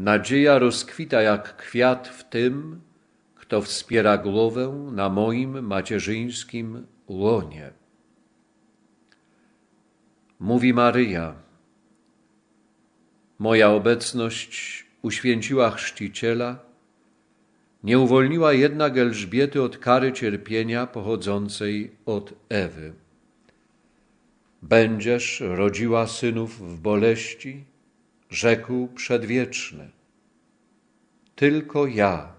Nadzieja rozkwita jak kwiat w tym, kto wspiera głowę na moim macierzyńskim łonie. Mówi Maryja, moja obecność uświęciła chrzciciela, nie uwolniła jednak Elżbiety od kary cierpienia pochodzącej od Ewy. Będziesz rodziła synów w boleści, rzekł przedwieczny. Tylko ja,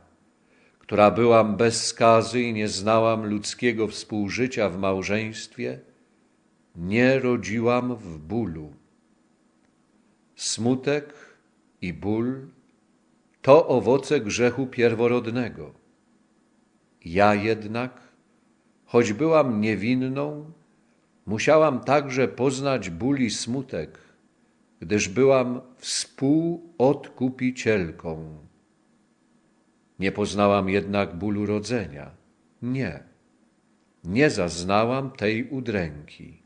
która byłam bez skazy i nie znałam ludzkiego współżycia w małżeństwie, nie rodziłam w bólu. Smutek i ból to owoce grzechu pierworodnego. Ja jednak, choć byłam niewinną, musiałam także poznać ból i smutek, gdyż byłam współodkupicielką. Nie poznałam jednak bólu rodzenia. Nie, nie zaznałam tej udręki.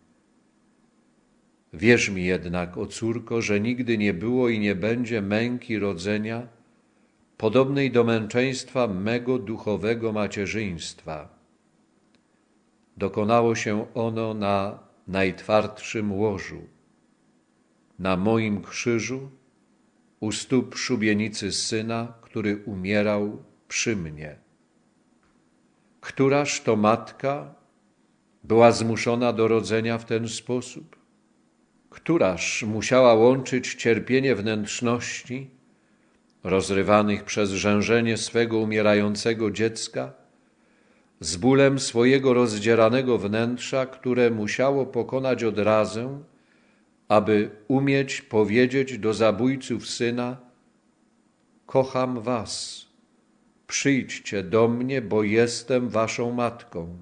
Wierz mi jednak, o córko, że nigdy nie było i nie będzie męki rodzenia, podobnej do męczeństwa mego duchowego macierzyństwa. Dokonało się ono na najtwardszym łożu, na moim krzyżu, u stóp szubienicy syna, który umierał przy mnie. Któraż to matka była zmuszona do rodzenia w ten sposób? Któraż musiała łączyć cierpienie wnętrzności, rozrywanych przez rzężenie swego umierającego dziecka, z bólem swojego rozdzieranego wnętrza, które musiało pokonać odrazę, aby umieć powiedzieć do zabójców syna: Kocham was, przyjdźcie do mnie, bo jestem waszą matką.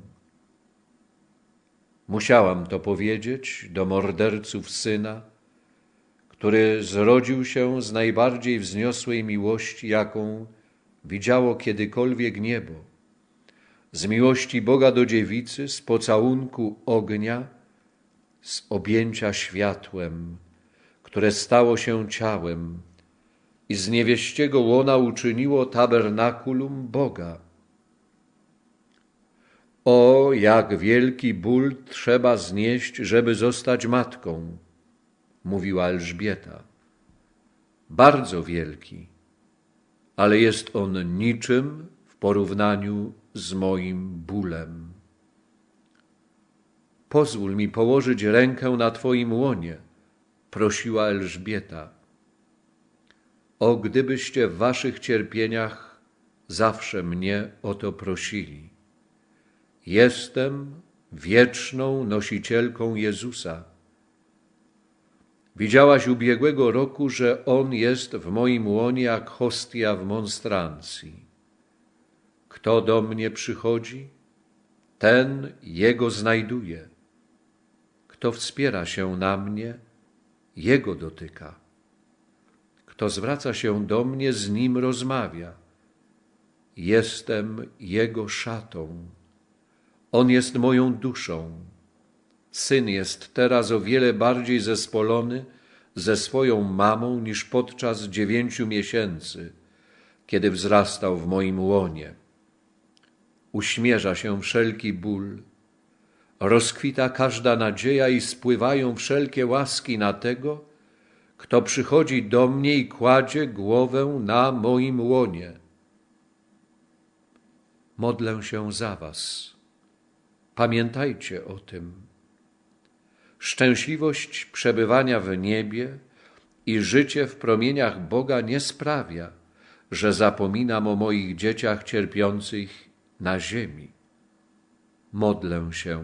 Musiałam to powiedzieć do morderców syna, który zrodził się z najbardziej wzniosłej miłości, jaką widziało kiedykolwiek niebo. Z miłości Boga do dziewicy, z pocałunku ognia, z objęcia światłem, które stało się ciałem i z niewieściego łona uczyniło tabernakulum Boga. O, jak wielki ból trzeba znieść, żeby zostać matką, mówiła Elżbieta. Bardzo wielki, ale jest on niczym w porównaniu z moim bólem. Pozwól mi położyć rękę na Twoim łonie, prosiła Elżbieta. O, gdybyście w Waszych cierpieniach zawsze mnie o to prosili. Jestem wieczną nosicielką Jezusa. Widziałaś ubiegłego roku, że On jest w moim łonie jak hostia w monstrancji. Kto do mnie przychodzi, ten Jego znajduje. Kto wspiera się na mnie, Jego dotyka. Kto zwraca się do mnie, z Nim rozmawia. Jestem Jego szatą. On jest moją duszą. Syn jest teraz o wiele bardziej zespolony ze swoją mamą niż podczas dziewięciu miesięcy, kiedy wzrastał w moim łonie. Uśmierza się wszelki ból, rozkwita każda nadzieja i spływają wszelkie łaski na tego, kto przychodzi do mnie i kładzie głowę na moim łonie. Modlę się za Was Pamiętajcie o tym. Szczęśliwość przebywania w niebie i życie w promieniach Boga nie sprawia, że zapominam o moich dzieciach cierpiących na ziemi. Modlę się.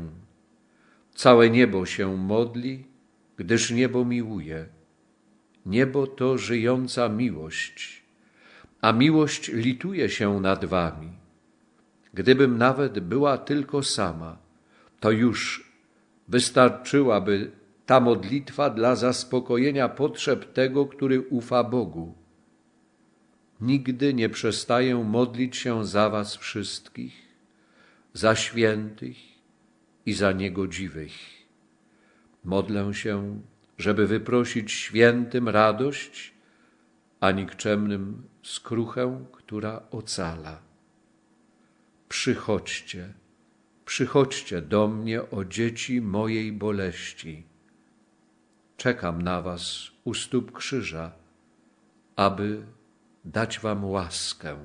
Całe niebo się modli, gdyż niebo miłuje. Niebo to żyjąca miłość, a miłość lituje się nad wami Gdybym nawet była tylko sama, to już wystarczyłaby ta modlitwa dla zaspokojenia potrzeb tego, który ufa Bogu. Nigdy nie przestaję modlić się za Was wszystkich, za świętych i za niegodziwych. Modlę się, żeby wyprosić świętym radość a nikczemnym skruchę, która ocala. Przychodźcie, przychodźcie do mnie, o dzieci mojej boleści. Czekam na was u stóp krzyża, aby dać wam łaskę.